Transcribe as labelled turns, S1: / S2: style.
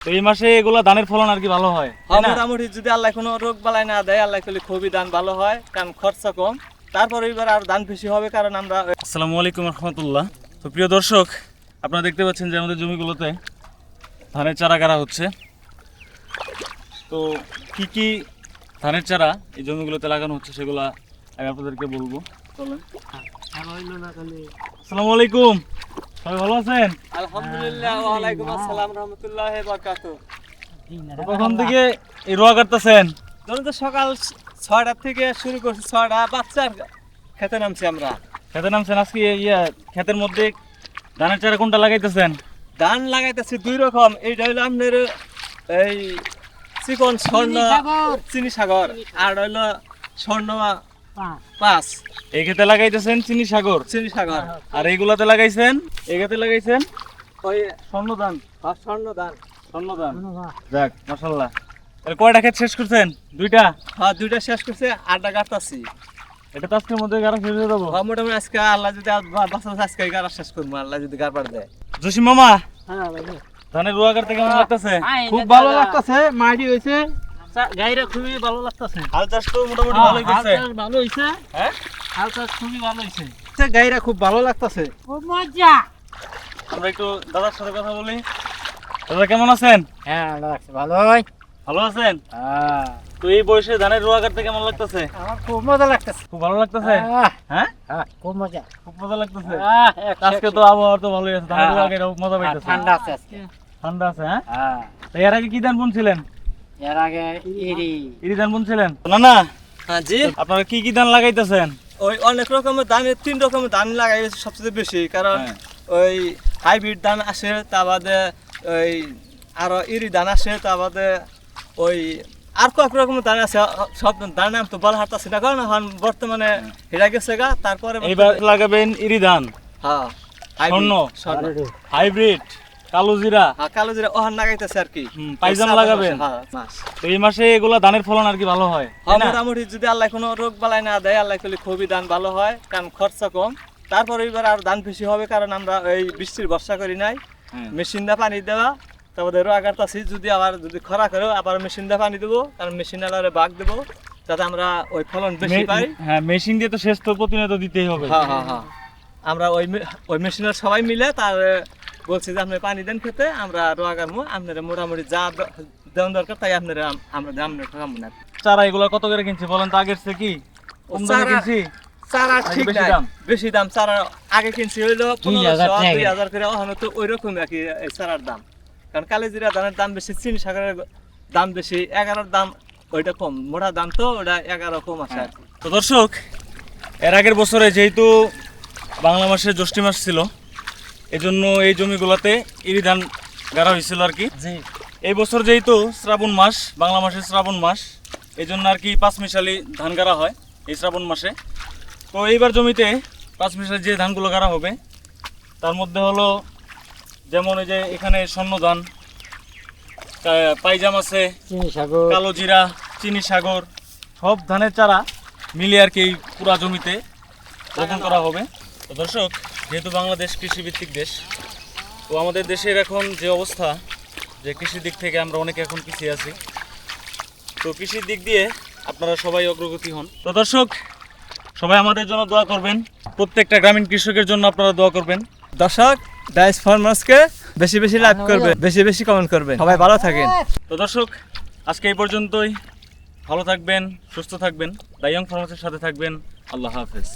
S1: তো এই মাসে এগুলা ধানের ফলন আর কি ভালো হয়
S2: হ্যাঁ? মোটামুটি যদি আল্লাহ কোনো রোগ বালাই না দেয় আল্লাহ করলে খুবই দান ভালো হয় কারণ খরচা কম। তারপর এবার আর দান বেশি হবে কারণ আমরা
S1: আসসালামু আলাইকুম রহমতুল্লাহ। তো প্রিয় দর্শক আপনারা দেখতে পাচ্ছেন যে আমাদের জমিগুলোতে ধানের চারা গাড়া হচ্ছে। তো কি কি ধানের চারা এই জমিগুলোতে লাগানো হচ্ছে সেগুলো আমি আপনাদেরকে বলব। আসসালামু আলাইকুম। সবাই ভালো আছেন?
S2: আলহামদুলিল্লাহ ওয়ালাইকুম আসসালাম রহমতুল্লাহ বরকাত
S1: তো কখন থেকে এই রোয়া কাটতেছেন
S2: ধরুন তো সকাল ছয়টা থেকে শুরু করছি ছয়টা বাচ্চার খেতে নামছি আমরা।
S1: খেতে নামছেন? আজকে ইয়া ক্ষেতের মধ্যে ধানের চারা কোনটা লাগাইতেছেন?
S2: ধান লাগাইতেছি দুই রকম এইটা হইল আপনার এই চিকন স্বর্ণ চিনি সাগর আর হইল স্বর্ণ পাঁচ।
S1: এই লাগাইতেছেন চিনি সাগর?
S2: চিনি সাগর।
S1: আর এইগুলাতে লাগাইছেন? এই লাগাইছেন? স্বর্ণদান।
S2: ধান
S1: স্বর্ণদান। যাক মাশাল্লাহ তাহলে কয়টা ক্ষেত শেষ করছেন? দুইটা?
S2: হ্যাঁ দুইটা শেষ করছে আটটা কাটতাছি
S1: এটা তো আজকের মধ্যে গাড়া শেষ হয়ে যাব।
S2: হ্যাঁ মোটামুটি আজকে আল্লাহ যদি আজকে গাড়া শেষ করব আল্লাহ যদি গাড় দেয়।
S1: জসিম মামা ধানের রোয়া কাটতে কেমন লাগতেছে?
S3: খুব ভালো লাগতেছে মাটি হয়েছে। গাইরা খুবই ভালো লাগতেছে।
S1: হাল চাষ তো মোটামুটি ভালোই করছে।
S3: ভালো হয়েছে
S1: হ্যাঁ?
S3: হাল চাষ খুবই ভালো হয়েছে গাইরা খুব ভালো লাগতেছে।
S4: খুব মজা!
S1: আমরা একটু দাদার সাথে কথা বলি। দাদা কেমন আছেন?
S3: হ্যাঁ ভালোই
S1: ভালো আছেন?
S3: হ্যাঁ।
S1: তো এই বয়সে ধানের রোয়া কাটতে কেমন লাগতেছে?
S3: আমার খুব মজা লাগতেছে।
S1: খুব ভালো লাগতেছে? হ্যাঁ।
S3: হ্যাঁ? খুব মজা।
S1: খুব মজা লাগতেছে? আজকে তো আবহাওয়া তো ভালোই আছে। ধানের
S3: হ্যাঁ,
S1: রোয়া মজা পাইতেছে।
S3: ঠান্ডা আছে আজকে।
S1: ঠান্ডা আছে হ্যাঁ?
S3: হ্যাঁ।
S1: এর আগে কি ধান বুনছিলেন?
S3: এর আগে ইরি।
S1: ইরি ধান বুনছিলেন? না না।
S2: হ্যাঁ জি।
S1: আপনারা কি কি ধান লাগাইতেছেন?
S2: ওই অনেক রকমের ধানের তিন রকমের ধান লাগাই সবচেয়ে বেশি কারণ
S1: হ্যাঁ।
S2: ওই হাইব্রিড ধান আসে তা বাদে ওই আরও ইরি ধান আসে তা বাদে ওই আর কয়েক রকমের ধান আছে সব ধান নাম তো বলা হারতাছি না কারণ এখন বর্তমানে হেরা গেছে গা তারপরে
S1: এইবার লাগাবেন ইরি ধান।
S2: হ্যাঁ।
S1: স্বর্ণ। হাইব্রিড। কালো জিরা।
S2: হ্যাঁ কালো জিরা। ওহান লাগাইতেছে আর কি।
S1: পাইজাম লাগাবেন?
S2: হ্যাঁ
S1: তো এই মাসে এগুলা ধানের ফলন আর কি ভালো হয়
S2: হ্যাঁ মোটামুটি যদি আল্লাহ কোনো রোগ বালাই না দেয় আল্লাহ করলে খুবই দান ভালো হয় কারণ খরচা কম। তারপর এবার আর দান বেশি হবে কারণ আমরা এই বৃষ্টির ভরসা করি নাই। মেশিন দিয়ে পানি দেওয়া তারপরে রোয়াগারতাছি যদি আবার যদি খরা করে আবার মেশিন দিয়ে পানি দেবো কারণ মেশিন আলারে বাগ দেবো যাতে আমরা ওই ফলন বেশি পাই।
S1: হ্যাঁ মেশিন দিয়ে তো শেষ তো প্রতিনিয়ত দিতেই হবে।
S2: হ্যাঁ হ্যাঁ হ্যাঁ। আমরা ওই ওই মেশিনের সবাই মিলে তার বলছি যে আপনি পানি দেন খেতে আমরা রোয়াগারমু আপনারা মোটামুটি যা দ- দেওয়ার দরকার তাই আপনারা আম- আমরা আমরা খাব না।
S1: চারা এগুলা কত করে কিনছি বলেন তো আগের চেয়ে কি? কিনছি?
S2: চারা ঠিক নাই।
S1: দাম?
S2: বেশি দাম চারা আগে কিনছি হইল
S3: দুই হাজার
S2: পনেরোশো দুই হাজার করে ওখানে তো ওই রকম আর কি চারার দাম। কারণ কালেজিরা ধানের দাম বেশি চিনি সাগরের দাম বেশি এগারোর দাম ওইটা কম মোটা দাম তো ওটা এগারো কম আছে
S1: তো দর্শক এর আগের বছরে যেহেতু বাংলা মাসে জ্যৈষ্ঠী মাস ছিল এজন্য এই জমিগুলোতে ইরি ধান গাড়া হয়েছিল আর কি। এই বছর যেহেতু শ্রাবণ মাস বাংলা মাসের শ্রাবণ মাস এই জন্য আর কি পাঁচ মিশালি ধান গাড়া হয় এই শ্রাবণ মাসে। তো এইবার জমিতে পাঁচ মিশালি যে ধানগুলো গাড়া হবে তার মধ্যে হলো যেমন এই যে এখানে স্বর্ণ ধান পাইজাম আছে কালো জিরা চিনি সাগর সব ধানের চারা মিলিয়ে আর কি এই পুরা জমিতে রোপণ করা হবে। তো দর্শক যেহেতু বাংলাদেশ কৃষিভিত্তিক দেশ তো আমাদের দেশের এখন যে অবস্থা যে কৃষির দিক থেকে আমরা অনেকে এখন পিছিয়ে আছি তো কৃষির দিক দিয়ে আপনারা সবাই অগ্রগতি হন। তো দর্শক সবাই আমাদের জন্য দোয়া করবেন প্রত্যেকটা গ্রামীণ কৃষকের জন্য আপনারা দোয়া করবেন।
S2: দর্শক ডাইস ফার্মার্সকে বেশি বেশি লাইভ করবে বেশি বেশি কমেন্ট করবে সবাই ভালো থাকেন।
S1: তো দর্শক আজকে এই পর্যন্তই। ভালো থাকবেন সুস্থ থাকবেন। দাইয়ং ফার্মাসের সাথে থাকবেন। আল্লাহ হাফেজ।